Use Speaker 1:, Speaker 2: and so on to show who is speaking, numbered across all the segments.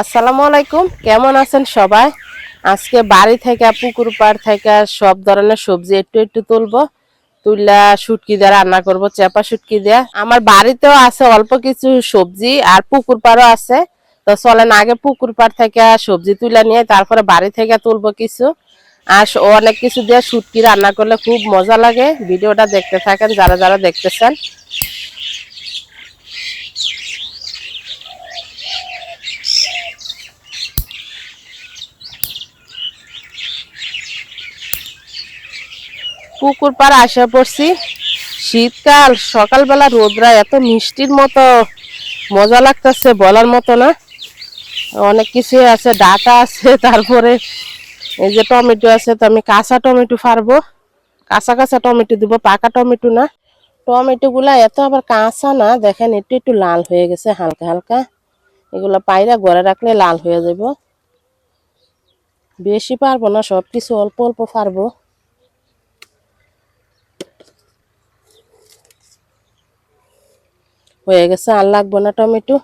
Speaker 1: আসসালামু আলাইকুম। কেমন আছেন সবাই? আজকে বাড়ি থেকে, পুকুর পাড় থেকে সব ধরনের সবজি একটু একটু তুলবো। তুললা শুটকি দিয়ে রান্না করব, চেপা শুটকি দিয়ে। আমার বাড়িতেও আছে অল্প কিছু সবজি আর পুকুর পাড়ও আছে। তো চলেন আগে পুকুর পাড় থেকে সবজি তুলে নিয়ে তারপরে বাড়ি থেকে তুলবো কিছু। আর অনেক কিছু দিয়ে শুটকি রান্না করলে খুব মজা লাগে। ভিডিওটা দেখতে থাকেন, যারা যারা দেখতেছেন। পুকুর পাড়ে আসা পড়ছি। শীতকাল, সকালবেলা রোদরা এত মিষ্টির মতো, মজা লাগতেছে বলার মতো না। অনেক কিছু আছে, ডাটা আছে, তারপরে এই যে টমেটো আছে, তো আমি কাঁচা টমেটো ফারবো কাঁচা কাঁচা টমেটো দিব, পাকা টমেটো না। টমেটো গুলা এত আবার কাঁচা না, দেখেন একটু একটু লাল হয়ে গেছে, হালকা হালকা। এগুলো পায়রা ঘরে রাখলে লাল হয়ে যাব বেশি পারব না সব কিছু অল্প অল্প পারব হয়ে গেছে, আর লাগবো না টমেটো।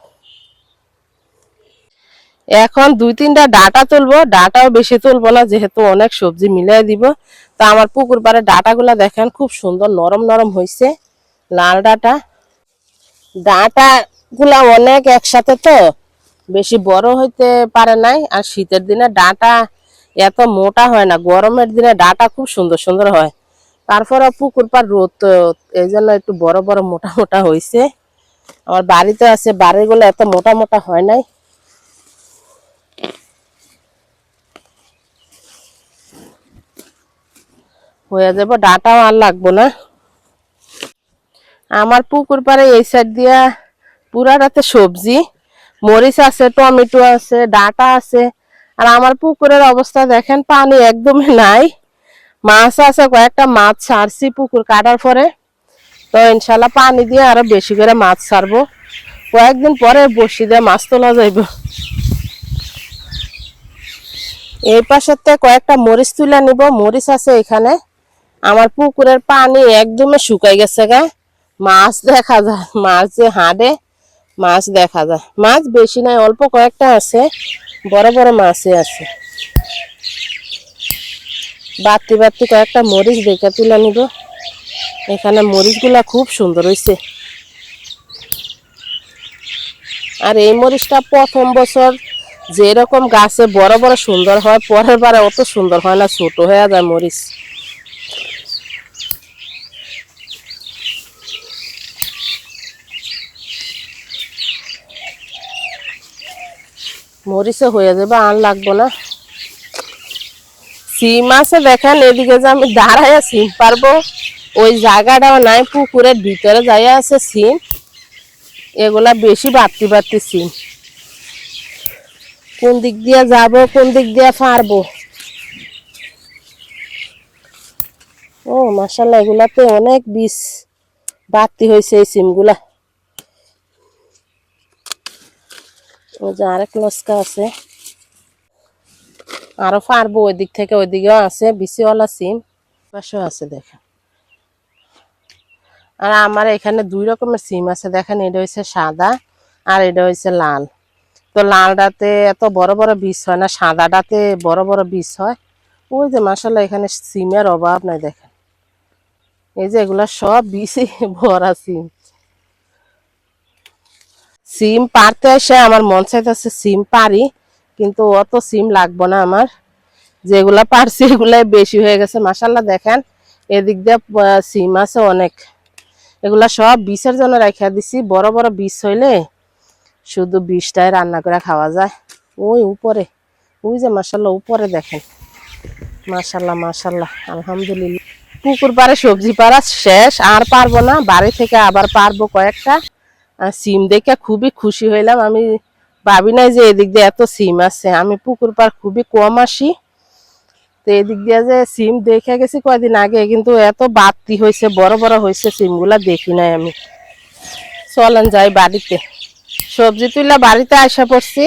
Speaker 1: এখন দুই তিনটা ডাটা তুলবো, ডাটাও বেশি তুলবো না, যেহেতু অনেক সবজি মিলাই দিব। তা আমার পুকুর পাড়ে ডাটাগুলা দেখেন, খুব সুন্দর নরম নরম হয়েছে লাল ডাটা। ডাটা গুলা অনেক একসাথে তো, বেশি বড় হইতে পারে নাই, আর শীতের দিনে ডাটা এত মোটা হয় না, গরমের দিনে ডাটা খুব সুন্দর সুন্দর হয়। তারপরে পুকুর পাড় রোদ এই জন্য একটু বড় বড় মোটা মোটা হয়েছে আমার বাড়িতে আছে, বাড়িগুলো এত মোটা মোটা হয় নাই। হয়ে যাব, ডাটাও আর লাগবো না। আমার পুকুর পাড়ে এই সাইড দিয়া পুরাটাতে সবজি, মরিচ আছে, টমেটো আছে, ডাটা আছে। আর আমার পুকুরের অবস্থা দেখেন, পানি একদমই নাই। মাছ আছে, কয়েকটা মাছ ছাড়ছি পুকুর কাটার পরে। তো ইনশাল্লাহ পানি দিয়ে আরও বেশি করে মাছ ছাড়বো। কয়েকদিন পরে বসি দিয়ে মাছ তোলা যাইব। এই পাশেতে কয়েকটা মরিচ তুলে নিব। মরিচ আছে এখানে। আমার পুকুরের পানি একদমই শুকাই গেছে গা। মাছ দেখা যায়, মাছ যে হাঁটে, মাছ দেখা যায়। মাছ বেশি নাই, অল্প কয়েকটা আছে, বড় বড় মাছই আছে। বাড়তি বাড়তি কয়েকটা মরিচ দেখে তুলে নিব। এখানে মরিচগুলা খুব সুন্দর হয়েছে আর এই মরিচটা প্রথম বছর যেরকম গাছে বড় বড় সুন্দর হয়, পরের বারে অত সুন্দর হয় না, ছোট হয়ে যায় মরিচ। মরিচে হয়ে যাবে, আর লাগবো না। সিম আছে দেখেন, এদিকে যে আমি দাঁড়াইয়া সিম পারব। ওই জায়গাটাও নাই, পুকুরের ভিতরে যাইয়া আছে সিম। এগুলা বেশি বাড়তি বাড়তি সিম। কোন দিক দিয়ে যাব, কোন দিক দিয়ে পারব? ও মাসাল্লাহ এগুলাতে অনেক বীজ বাড়তি হয়েছে এই সিমগুলা। ও যে আরেক লস্কা আছে। আরও পারব ওই দিক থেকে ওই দিকেও আছে বিচিওয়ালা সিম। পাশেও আছে দেখেন আর আমার এখানে দুই রকমের সিম আছে। দেখেন, এটা হচ্ছে সাদা আর এটা হচ্ছে লাল। তো লালটাতে এত বড় বড় বীজ হয় না, সাদাটাতে বড় বড় বীজ হয়। ওই যে মাসাল্লাহ এখানে সিমের অভাব নাই, দেখেন। এই যে এগুলা সব বীজই ভরা সিম। সিম পারতে এসে আমার মন চাইতেছে সিম পারি কিন্তু অত সিম লাগবো না আমার। যেগুলা পারছি এগুলাই বেশি হয়ে গেছে। মাসাল্লাহ দেখেন, এদিক দিয়ে সিম আছে অনেক। এগুলা সব বিষের জন্য রাখা দিছি। বড় বড় বিষ হইলে শুধু বিষটাই রান্না করে খাওয়া যায়। ওই উপরে, ওই যে মাসাল্লাহ উপরে দেখেন। মাসাল্লাহ মাসাল্লাহ আলহামদুলিল্লাহ। পুকুর পাড়ে সবজি পাড়া শেষ, আর পারব না। বাড়ি থেকে আবার পারব কয়েকটা। সিম দেখে খুবই খুশি হইলাম। আমি ভাবি নাই যে এদিক দিয়ে এত সিম আছে। আমি পুকুর পাড় খুবই কম আসি। তো এদিক দিয়ে যে সিম দেখে গেছি কয়দিন আগে, কিন্তু এত বাড়তি হয়েছে, বড় বড় হয়েছে সিমগুলা দেখি নাই আমি। চলেন যাই বাড়িতে। সবজি তুলে বাড়িতে আসা পড়ছি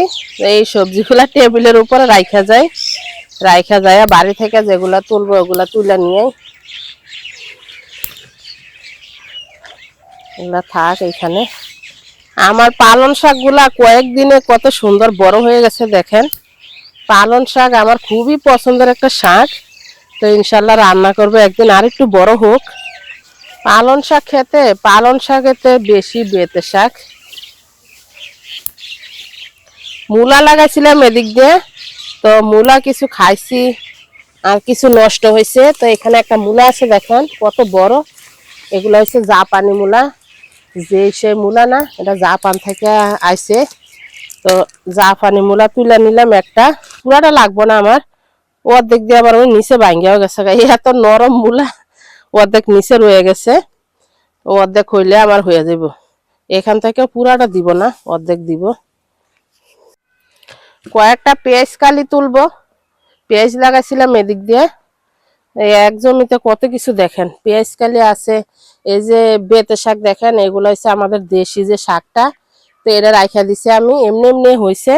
Speaker 1: এই সবজিগুলা টেবিলের উপরে রাইখা যায়। রাইখা যায় বাড়ি থেকে যেগুলা তুলবো, ওগুলা তুলে নিয়ে এগুলা থাক এখানে আমার পালন শাকগুলা কয়েকদিনে কত সুন্দর বড় হয়ে গেছে, দেখেন। পালন শাক আমার খুবই পছন্দের একটা শাক। তো ইনশাল্লাহ রান্না করব একদিন, আর একটু বড় হোক। পালন শাক খেতে পালন শাকেতে বেশি বেতে শাক। মূলা লাগাইছিলাম এদিক দিয়ে, তো মূলা কিছু খাইছি, আর কিছু নষ্ট হয়েছে তো এখানে একটা মূলা আছে দেখেন, কত বড়। এগুলো হচ্ছে জাপানি মূলা। যে সে মূলা না, এটা জাপান থেকে আইছে। তো জাপানি মূলা তুলে নিলাম একটা। পুরাটা লাগবো না আমার। অর্ধেক দিয়ে আবার ওই নিচে ভাঙ্গিয়াও গেছে। এত নরম মূলা, অর্ধেক নিচে রয়ে গেছে। অর্ধেক হইলে আমার হয়ে যাব। এখান থেকে পুরাটা দিব না, অর্ধেক দিব। কয়েকটা পেঁয়াজ কালি তুলবো। পেঁয়াজ লাগাইছিলাম এদিক দিয়ে। এক জমিতে কত কিছু দেখেন। পেঁয়াজ কালি আছে, এই যে বেতে শাক দেখেন, এগুলো হচ্ছে আমাদের দেশি যে শাকটা। তো এটা রাখা দিছে আমি, এমনি এমনি হয়েছে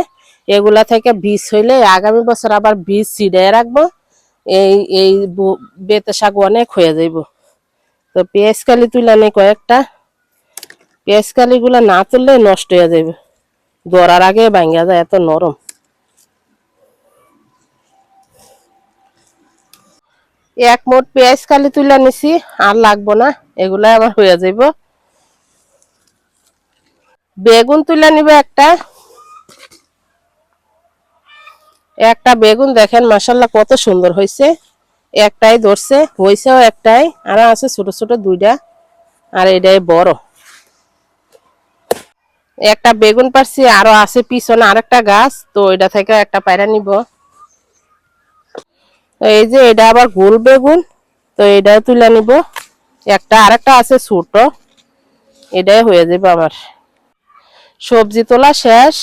Speaker 1: এগুলা থেকে বীজ হইলে আগামী বছর আবার বীজ ছিড়ে রাখব। এই এই বেতে শাক অনেক হয়ে যাইব। তো পেঁয়াজ কালি তুলে নেই কয়েকটা। পেঁয়াজ কালিগুলো না তুললে নষ্ট হয়ে যাবে ধরার আগে ভাঙ্গা যায়, এত নরম। এক মোট পেঁয়াজ তুলে নিছি, আর লাগবো না, এগুলা আমার হয়ে যাইব। বেগুন তুলে নিবে একটা। একটা বেগুন দেখেন মাসাল্লাহ কত সুন্দর হয়েছে একটাই ধরছে হয়েছেও একটাই, আর আছে ছোট ছোট দুইটা, আর এটাই বড়। একটা বেগুন পারছি, আরও আছে পিছনে আরেকটা গাছ, তো এটা থেকে একটা পায়রা নিব। এই যে এটা আবার গোল বেগুন, তো এটাও তুলে নিব। একটা আরেকটা আছে ছোট, এটাই হয়ে যাবে আমার। সবজি তোলা শেষ।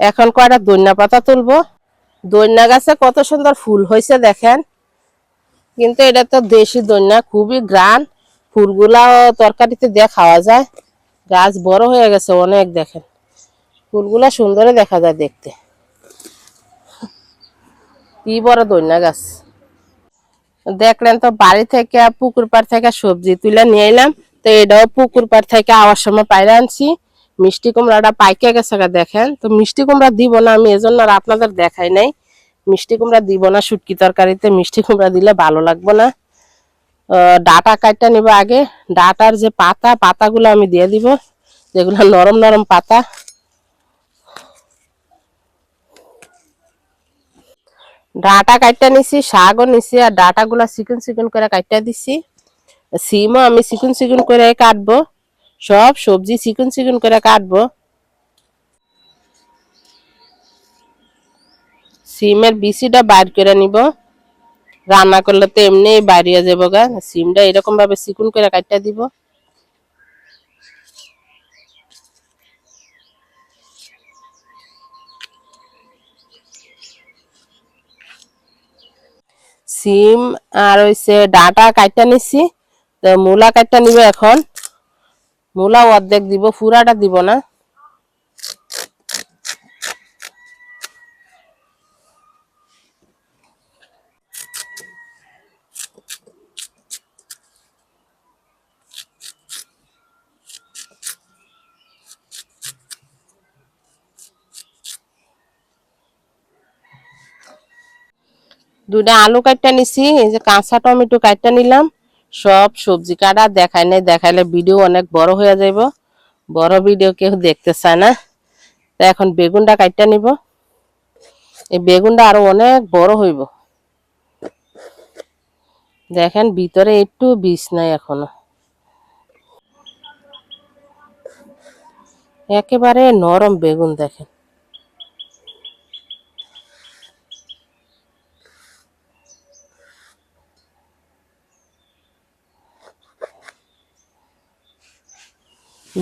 Speaker 1: এখন কয়টা দইনা পাতা তুলবো? দইনা গাছে কত সুন্দর ফুল হয়েছে দেখেন। কিন্তু এটা তো দেশি দইনা, খুবই গ্রান। ফুলগুলাও তরকারিতে দিয়ে খাওয়া যায়। গাছ বড় হয়ে গেছে অনেক দেখেন। ফুলগুলা সুন্দরই দেখা যায় দেখতে। কি বড় দইনা গাছ। দেখলেন তো বাড়ি থেকে, পুকুর পাড় থেকে সবজি তুলে নিয়ে এলাম। তো এটাও পুকুর পাড় থেকে আওয়ার সময় পাইরে আনছি। মিষ্টি কুমড়াটা পাইকে গেছে দেখেন। তো মিষ্টি কুমড়া দিব না, আমি এজন্য আর আপনাদের দেখাই নাই। মিষ্টি কুমড়া দিব না, শুটকি তরকারিতে মিষ্টি কুমড়া দিলে ভালো লাগবে না। ডাটা কাটটা নিব আগে। ডাটার যে পাতা, পাতাগুলো আমি দিয়ে দিব। যেগুলো নরম নরম পাতা। ডাটা কাটটা নিছি, শাকও নিছি, আর ডাটা গুলা চিকন চিকন করে কাটটা দিছি। সিমও আমি চিকন চিকন করে কাটবো। সব সবজি চিকন চিকন করে কাটবো। সিমের বিচিটা বাইর করে নিব। রান্না করলে তো এমনি বাইরিয়ে যাব গা। সিমটা এরকম ভাবে চিকন করে কাটটা দিব। সিম আর হইছে ডাটা কাটটা নিছি। তো মূলা কাটটা নিব এখন। মূলা অর্ধেক দিব পুরাটা দিব না। দুটা আলু কাটটা নিছি, এই যে কাঁচা টমেটো কাটটা নিলাম। সব সবজি কাটা দেখাই নাই, দেখাইলে ভিডিও অনেক বড় হয়ে যাইব। বড় ভিডিও কেউ দেখতে চায় না। তো এখন বেগুনটা কাটটা নিব। এই বেগুনটা আরও অনেক বড় হইব। দেখেন, ভিতরে একটু বিষ নাই এখনও। একেবারে নরম বেগুন দেখেন।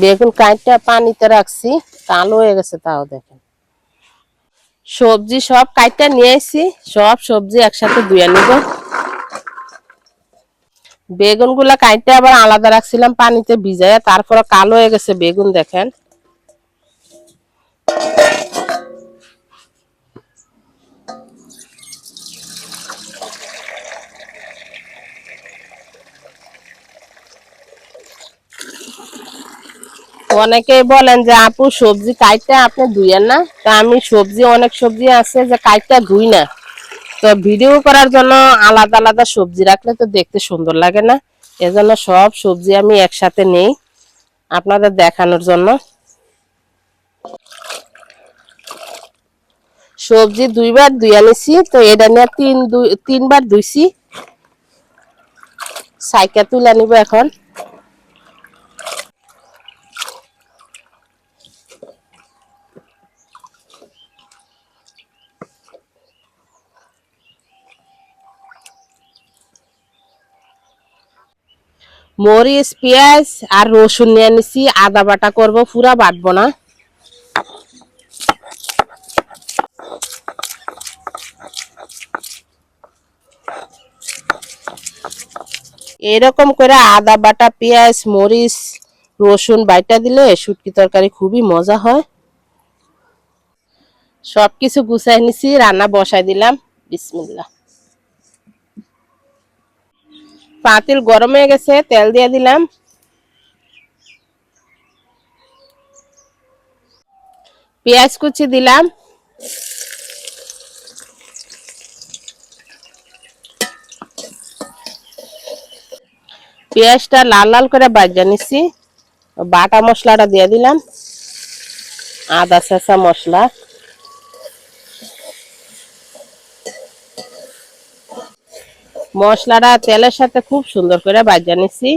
Speaker 1: বেগুন কাঁচটা পানিতে রাখছি, কালো হয়ে গেছে তাও দেখেন। সবজি সব কাঁচটা নিয়ে আসছি সব সবজি একসাথে ধুয়ে নিব। বেগুনগুলা কাইটটা আবার আলাদা রাখছিলাম পানিতে ভিজায়, তারপরে কালো হয়ে গেছে বেগুন দেখেন। অনেকেই বলেন যে, আপু, সবজি কাইটা আপনি ধুইয়েন না? তা আমি সবজি, অনেক সবজি আছে যে কাইটা ধুই না। তো ভিডিও করার জন্য আলাদা আলাদা সবজি রাখলে তো দেখতে সুন্দর লাগে না। এজন্য সব সবজি আমি একসাথে নেই আপনাদের দেখানোর জন্য। সবজি দুইবার ধুইয়া নিছি, তো এটা নিয়ে তিন তিনবার ধুইছি। সাইকেল তুলে নিব এখন। মরিচ, পেঁয়াজ আর রসুন নিয়ে নিছি। আদা বাটা করব, পুরা বাটবো না। এরকম করে আদা বাটা, পেঁয়াজ, মরিচ, রসুন বাইটা দিলে শুটকি তরকারি খুবই মজা হয়। সব কিছু গুছাই নিছি, রান্না বসাই দিলাম। বিসমিল্লা পাতিল গরম হয়ে গেছে, তেল দিয়ে দিলাম। পেঁয়াজ কুচি দিলাম। পেঁয়াজটা লাল লাল করে বাজা নিচ্ছি বাটা মশলাটা দিয়ে দিলাম। আদা চেঁচা মশলা। মশলাটা তেলের সাথে খুব সুন্দর করে বাজা নিচ্ছি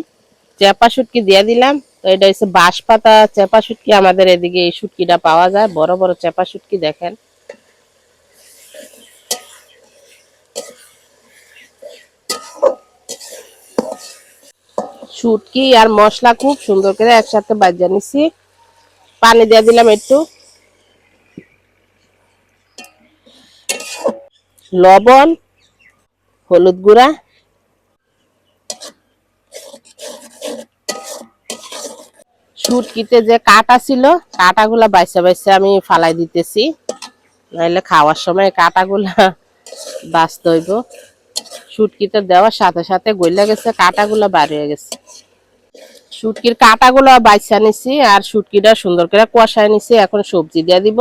Speaker 1: চেপা শুটকি দিয়ে দিলাম। তো এটা হচ্ছে বাঁশ পাতা চেপা শুটকি। আমাদের এদিকে এই শুটকিটা পাওয়া যায়। বড় বড় চেপা শুটকি দেখেন। শুটকি আর মশলা খুব সুন্দর করে একসাথে বাজা নিছি। পানি দিয়ে দিলাম একটু। লবণ হলুদ গুঁড়া শুটকিতে যে কাটা ছিল, কাটাগুলা বাইসা বাইসা আমি ফালাই দিতেছি। নাহলে খাওয়ার সময় কাটাগুলা বাঁচতে হইব। শুটকিতে দেওয়ার সাথে সাথে গইলা গেছে, কাটাগুলা বার হয়ে গেছে। শুটকির কাটাগুলো বাইসা নিছি, আর শুটকিটা সুন্দর করে কষায় নিছি, এখন সবজি দিয়ে দিব।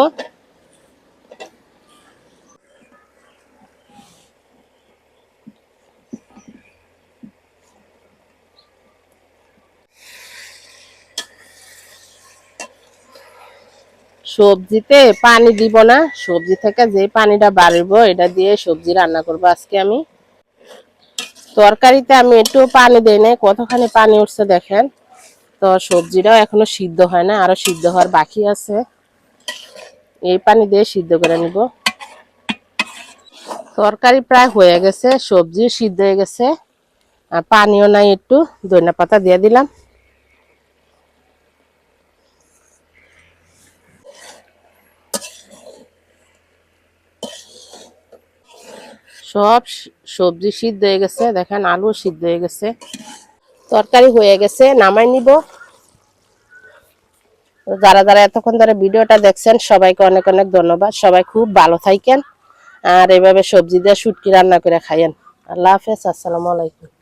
Speaker 1: সবজিতে পানি দিব না। সবজি থেকে যে পানিটা বাড়িব, এটা দিয়ে সবজি রান্না করব আজকে আমি। তরকারিতে আমি একটু পানি দেই নাই, কতখানি পানি উঠছে দেখেন। তো সবজিটাও এখনও সিদ্ধ হয় না, আরও সিদ্ধ হওয়ার বাকি আছে। এই পানি দিয়ে সিদ্ধ করে নিব। তরকারি প্রায় হয়ে গেছে, সবজি সিদ্ধ হয়ে গেছে। আর পানিও নাই একটু ধনিয়া পাতা দিয়ে দিলাম। সব সবজি সিদ্ধ হয়ে গেছে। দেখেন আলু সিদ্ধ হয়ে গেছে। তরকারি হয়ে গেছে, নামাই নিব। যারা যারা এতক্ষণ ধরে ভিডিওটা দেখছেন, সবাইকে অনেক অনেক ধন্যবাদ। সবাই খুব ভালো থাকেন। আর এভাবে সবজি দিয়ে শুটকি রান্না করে খাইয়েন। আল্লাহ হাফেজ, আসসালামু আলাইকুম।